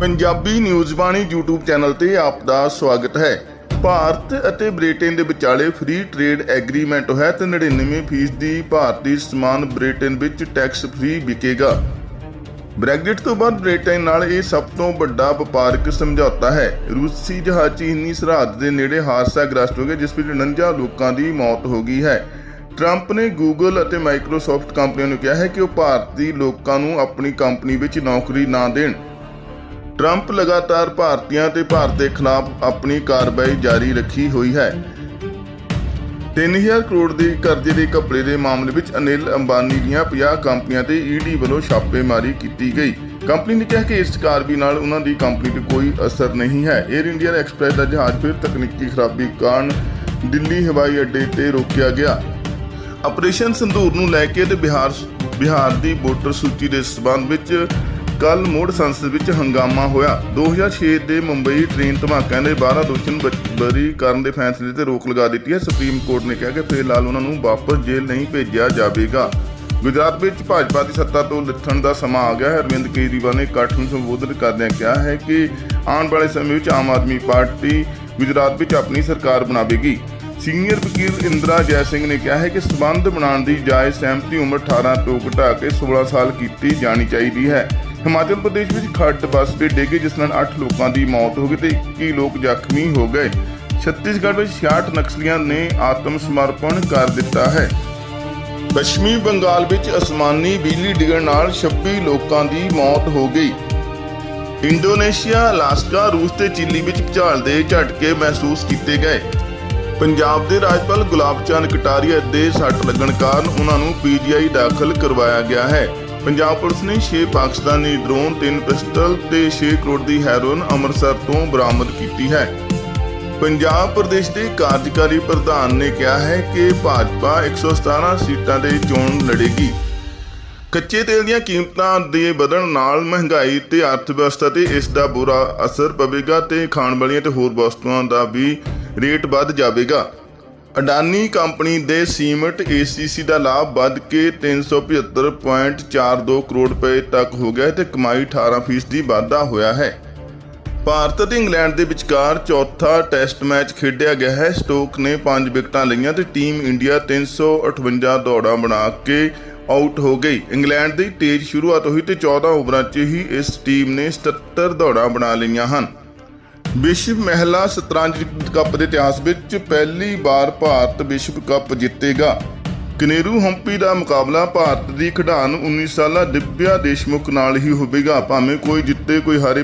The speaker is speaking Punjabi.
Punjabi news Bani YouTube channel ਤੇ ਆਪ ਦਾ ਸਵਾਗਤ ਹੈ। ਭਾਰਤ ਅਤੇ ਬ੍ਰਿਟੇਨ ਦੇ ਵਿਚਾਲੇ ਫ੍ਰੀ ਟ੍ਰੇਡ ਐਗਰੀਮੈਂਟ ਹੈ ਤੇ 99% ਦੀ ਭਾਰਤੀ ਸਮਾਨ ਬ੍ਰਿਟੇਨ ਵਿੱਚ ਟੈਕਸ ਫ੍ਰੀ ਵਿਕੇਗਾ। ਬ੍ਰੈਗਜ਼ਿਟ ਤੋਂ ਬਾਅਦ ਬ੍ਰਿਟੇਨ ਨਾਲ ਇਹ ਸਭ ਤੋਂ ਵੱਡਾ ਵਪਾਰਕ ਸਮਝੌਤਾ ਹੈ। ਰੂਸੀ ਜਹਾਜ਼ ਚੀਨੀ ਸਰਹੱਦ ਦੇ ਨੇੜੇ ਹਾਦਸਾਗ੍ਰਸਤ ਹੋ ਗਿਆ, ਜਿਸ ਵਿੱਚ 49 ਲੋਕਾਂ ਦੀ ਮੌਤ ਹੋ ਗਈ ਹੈ। ਟਰੰਪ ਨੇ ਗੂਗਲ ਅਤੇ ਮਾਈਕਰੋਸਾਫਟ ਕੰਪਨੀਆਂ ਨੂੰ ਕਿਹਾ ਹੈ ਕਿ ਉਹ ਭਾਰਤੀ ਲੋਕਾਂ ਨੂੰ ਆਪਣੀ ਕੰਪਨੀ ਵਿੱਚ ਨੌਕਰੀ ਨਾ ਦੇਣ। ਟਰੰਪ ਲਗਾਤਾਰ ਭਾਰਤੀਆਂ ਤੇ ਭਾਰਤ ਦੇ ਖਿਲਾਫ ਆਪਣੀ ਕਾਰਵਾਈ ਜਾਰੀ ਰੱਖੀ ਹੋਈ ਹੈ। 3000 ਕਰੋੜ ਦੇ ਕਰਜ਼ੇ ਦੇ ਘਪਲੇ ਦੇ ਮਾਮਲੇ ਵਿੱਚ ਅਨਿਲ ਅੰਬਾਨੀ ਦੀਆਂ 50 ਕੰਪਨੀਆਂ ਤੇ ਈਡੀ ਵੱਲੋਂ ਛਾਪੇਮਾਰੀ ਕੀਤੀ ਗਈ। ਕੰਪਨੀ ਨੇ ਕਿਹਾ ਕਿ ਇਸ ਕਾਰਵਾਈ ਨਾਲ ਉਹਨਾਂ ਦੀ ਕੰਪਨੀ ਤੇ ਕੋਈ ਅਸਰ ਨਹੀਂ ਹੈ। 에ਅਰ ਇੰਡੀਆ ਐਕਸਪ੍ਰੈਸ ਦਾ ਜਹਾਜ਼ ਫਿਰ ਤਕਨੀਕੀ ਖਰਾਬੀ ਕਾਰਨ ਦਿੱਲੀ ਹਵਾਈ ਅੱਡੇ ਤੇ ਰੋਕਿਆ ਗਿਆ। ਆਪਰੇਸ਼ਨ ਸੰਧੂਰ ਨੂੰ ਲੈ ਕੇ ਤੇ ਬਿਹਾਰ ਬਿਹਾਰ ਦੀ ਵੋਟਰ ਸੂਚੀ ਦੇ ਸਬੰਧ ਵਿੱਚ ਕੱਲ ਮੁੜ ਸੰਸਦ ਵਿੱਚ ਹੰਗਾਮਾ ਹੋਇਆ। 2006 ਦੇ ਮੁੰਬਈ ਟ੍ਰੇਨ ਧਮਾਕਿਆਂ ਦੇ 12 ਦੋਸ਼ੀਆਂ ਨੂੰ ਬਰੀ ਕਰਨ ਦੇ ਫੈਸਲੇ ਤੇ ਰੋਕ ਲਗਾ ਦਿੱਤੀ ਹੈ। ਸੁਪਰੀਮ ਕੋਰਟ ਨੇ ਕਿਹਾ ਕਿ ਫਿਲਹਾਲ ਉਹਨਾਂ ਨੂੰ ਵਾਪਸ ਜੇਲ੍ਹ ਨਹੀਂ ਭੇਜਿਆ ਜਾਵੇਗਾ। ਗੁਜਰਾਤ ਵਿੱਚ ਭਾਜਪਾ ਦੀ ਸੱਤਾ ਤੋਂ ਲਿਥਣ ਦਾ ਸਮਾਂ ਆ ਗਿਆ ਹੈ। ਅਰਵਿੰਦ ਕੇਜਰੀਵਾਲ ਨੇ ਇਕੱਠ ਨੂੰ ਸੰਬੋਧਨ ਕਰਦਿਆਂ ਕਿਹਾ ਹੈ ਕਿ ਆਉਣ ਵਾਲੇ ਸਮੇਂ ਵਿੱਚ ਆਮ ਆਦਮੀ ਪਾਰਟੀ ਗੁਜਰਾਤ ਵਿੱਚ ਆਪਣੀ ਸਰਕਾਰ ਬਣਾਵੇਗੀ। ਸੀਨੀਅਰ ਵਕੀਲ ਇੰਦਰਾ ਜੈ ਸਿੰਘ ਨੇ ਕਿਹਾ ਹੈ ਕਿ ਸਬੰਧ ਬਣਾਉਣ ਦੀ ਜਾਇਜ਼ ਸਹਿਮਤੀ ਉਮਰ 18 ਤੋਂ ਘਟਾ ਕੇ 16 ਸਾਲ ਕੀਤੀ ਜਾਣੀ ਚਾਹੀਦੀ ਹੈ। ਹਿਮਾਚਲ ਪ੍ਰਦੇਸ਼ ਵਿੱਚ ਖੱਡ ਬੱਸ ਤੇ ਡਿੱਗੇ ਜਿਸ ਨਾਲ 8 ਲੋਕਾਂ ਦੀ ਮੌਤ ਹੋ ਗਈ ਤੇ 21 ਲੋਕ ਜ਼ਖਮੀ ਹੋ ਗਏ। ਛੱਤੀਸਗੜ੍ਹ ਵਿੱਚ 66 ਨਕਸਲੀਆਂ ਨੇ ਆਤਮ ਸਮਰਪਣ ਕਰ ਦਿੱਤਾ ਹੈ। ਪੱਛਮੀ ਬੰਗਾਲ ਵਿੱਚ ਅਸਮਾਨੀ ਬਿਜਲੀ ਡਿੱਗਣ ਨਾਲ 26 ਲੋਕਾਂ ਦੀ ਮੌਤ ਹੋ ਗਈ। ਇੰਡੋਨੇਸ਼ੀਆ, ਅਲਾਸਕਾ, ਰੂਸ ਤੇ ਚਿਲੀ ਵਿੱਚ ਭੂਚਾਲ ਦੇ ਝਟਕੇ ਮਹਿਸੂਸ ਕੀਤੇ ਗਏ। ਪੰਜਾਬ ਦੇ ਰਾਜਪਾਲ ਗੁਲਾਬ ਚੰਦ ਕਟਾਰੀਆ ਦੇ ਸੱਟ ਲੱਗਣ ਕਾਰਨ ਉਹਨਾਂ ਨੂੰ ਪੀਜੀਆਈ ਦਾਖਲ ਕਰਵਾਇਆ ਗਿਆ ਹੈ। ਪੰਜਾਬ ਪੁਲਿਸ ਨੇ 6 ਪਾਕਿਸਤਾਨੀ ਡਰੋਨ 3 ਪਿਸਟਲ ਤੇ 6 ਕਰੋੜ ਦੀ ਹੈਰੋਇਨ ਅੰਮ੍ਰਿਤਸਰ ਤੋਂ ਬਰਾਮਦ ਕੀਤੀ ਹੈ। ਪੰਜਾਬ ਪ੍ਰਦੇਸ਼ ਦੇ ਕਾਰਜਕਾਰੀ ਪ੍ਰਧਾਨ ਨੇ ਕਿਹਾ ਹੈ ਕਿ ਭਾਜਪਾ 117 ਸੀਟਾਂ ਦੇ ਚੋਣ ਲੜੇਗੀ। ਕੱਚੇ ਤੇਲ ਦੀਆਂ ਕੀਮਤਾਂ ਦੇ ਵਧਣ ਨਾਲ ਮਹਿੰਗਾਈ ਤੇ ਅਰਥ ਵਿਵਸਥਾ ਤੇ ਇਸ ਦਾ ਬੁਰਾ ਅਸਰ ਪਵੇਗਾ ਤੇ ਖਾਣ ਵਾਲੀਆਂ ਤੇ ਹੋਰ ਵਸਤੂਆਂ ਦਾ ਵੀ ਰੇਟ ਵੱਧ ਜਾਵੇਗਾ। ਅਡਾਨੀ ਕੰਪਨੀ ਦੇ ਸੀਮਟ ACC ਦਾ ਲਾਭ ਵੱਧ ਕੇ 375.42 ਕਰੋੜ ਰੁਪਏ ਤੱਕ ਹੋ ਗਿਆ ਹੈ ਤੇ ਕਮਾਈ 18% ਦੀ ਵਾਧਾ ਹੋਇਆ ਹੈ। ਭਾਰਤ ਅਤੇ ਇੰਗਲੈਂਡ ਦੇ ਵਿਚਕਾਰ ਚੌਥਾ ਟੈਸਟ ਮੈਚ ਖੇਡਿਆ ਗਿਆ ਹੈ। ਸਟੋਕ ਨੇ 5 ਵਿਕਟਾਂ ਲਈਆਂ ਤੇ ਟੀਮ ਇੰਡੀਆ 358 ਦੌੜਾਂ ਬਣਾ ਕੇ ਆਊਟ ਹੋ ਗਈ। ਇੰਗਲੈਂਡ ਦੀ ਤੇਜ਼ ਸ਼ੁਰੂਆਤ ਹੋਈ ਤੇ 14 ਓਵਰਾਂ 'ਚ ਹੀ ਇਸ ਟੀਮ ਨੇ 77 ਦੌੜਾਂ ਬਣਾ ਲਈਆਂ ਹਨ। ਵਿਸ਼ਵ ਮਹਿਲਾ ਸ਼ਤਰੰਜ ਕੱਪ ਦੇ ਇਤਿਹਾਸ ਵਿੱਚ ਪਹਿਲੀ ਵਾਰ ਭਾਰਤ ਵਿਸ਼ਵ ਕੱਪ ਜਿੱਤੇਗਾ। ਕਨੇਰੂ ਹੰਪੀ ਦਾ ਮੁਕਾਬਲਾ ਭਾਰਤ ਦੀ ਖਿਡਾਰਨ 19 ਸਾਲਾ ਦਿਵਿਆ ਦੇਸ਼ਮੁਖ ਨਾਲ ਹੀ ਹੋਵੇਗਾ। ਭਾਵੇਂ ਕੋਈ ਜਿੱਤੇ, ਕੋਈ ਹਾਰੇ